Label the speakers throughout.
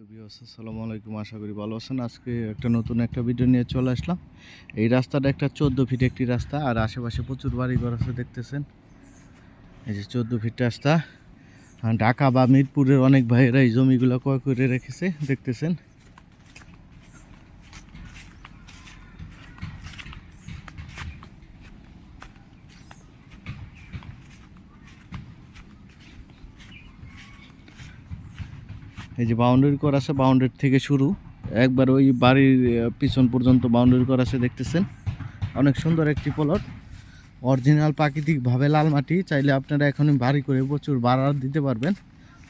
Speaker 1: তো আলাইকুম। আশা করি ভালো আছেন। আজকে একটা নতুন একটা ভিডিও নিয়ে চলে আসলাম। এই রাস্তাটা একটা চোদ্দ ফিট একটি রাস্তা, আর আশেপাশে প্রচুর বাড়িঘর আছে, দেখতেছেন? এই যে চোদ্দ ফিট রাস্তা। ঢাকা বা মিরপুরের অনেক ভাইয়েরা এই জমিগুলো ক্রয় করে রেখেছে, দেখতেছেন? এই যে বাউন্ডারি করা আছে বাউন্ডারি থেকে শুরু। একবার ওই বাড়ির পিছন পর্যন্ত বাউন্ডারি করা আছে, দেখতেছেন? অনেক সুন্দর একটি প্লট অরিজিনাল প্রাকৃতিকভাবে লাল মাটি, চাইলে আপনারা এখনই বাড়ি করে প্রচুর বাড়া দিতে পারবেন।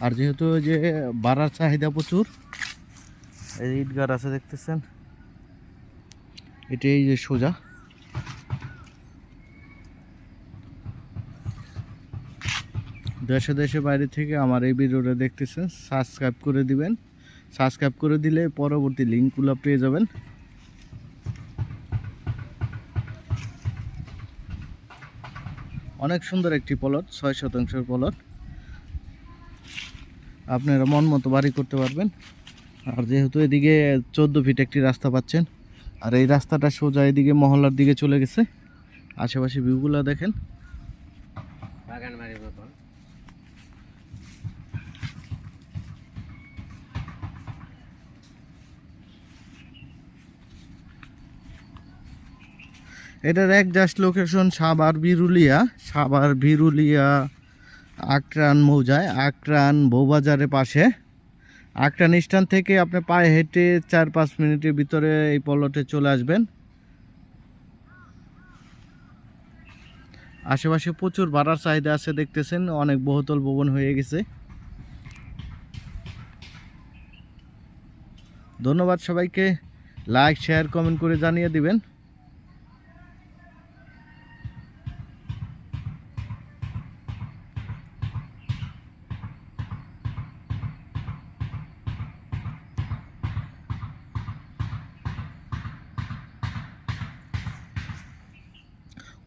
Speaker 1: আর যেহেতু যে বাড়ার চাহিদা প্রচুর, এই ইটগার আছে, দেখতেছেন? এটা এই যে সোজা। দেশে দেশে বাইরে থেকে আমার এই ভিডিওটা দেখতেছেন সাবস্ক্রাইব করে দিবেন। সাবস্ক্রাইব করে দিলে পরবর্তী লিঙ্কগুলো পেয়ে যাবেন। অনেক সুন্দর একটি পলট ছয় শতাংশের পলট আপনারা মন মতো বাড়ি করতে পারবেন। আর যেহেতু এদিকে চোদ্দ ফিট একটি রাস্তা পাচ্ছেন, আর এই রাস্তাটা সোজা এদিকে মহল্লার দিকে চলে গেছে। আশেপাশে ভিউগুলো দেখেন।
Speaker 2: বাগান বাড়ির মতন।
Speaker 1: এটার এক জাস্ট লোকেশন সাবার বিরুলিয়া সাবার বিরুলিয়া আক্রান মৌজায়, আক্রান বৌবাজারের পাশে। আক্রান স্ট্যান্ড থেকে আপনি পায়ে হেঁটে চার পাঁচ মিনিটের ভিতরে এই পলটে চলে আসবেন। আশেপাশে প্রচুর ভাড়ার চাহিদা আছে, দেখতেছেন, অনেক বহুতল ভবন হয়ে গেছে। ধন্যবাদ সবাইকে। লাইক, শেয়ার, কমেন্ট করে জানিয়ে দিবেন।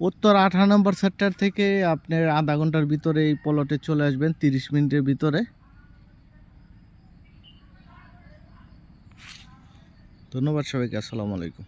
Speaker 1: উত্তর আঠারো নম্বর সেক্টর থেকে আপনি আধা ঘণ্টার ভিতরে এই প্লটে চলে আসবেন, তিরিশ মিনিটের ভিতরে। ধন্যবাদ সবাইকে, আসসালামু আলাইকুম।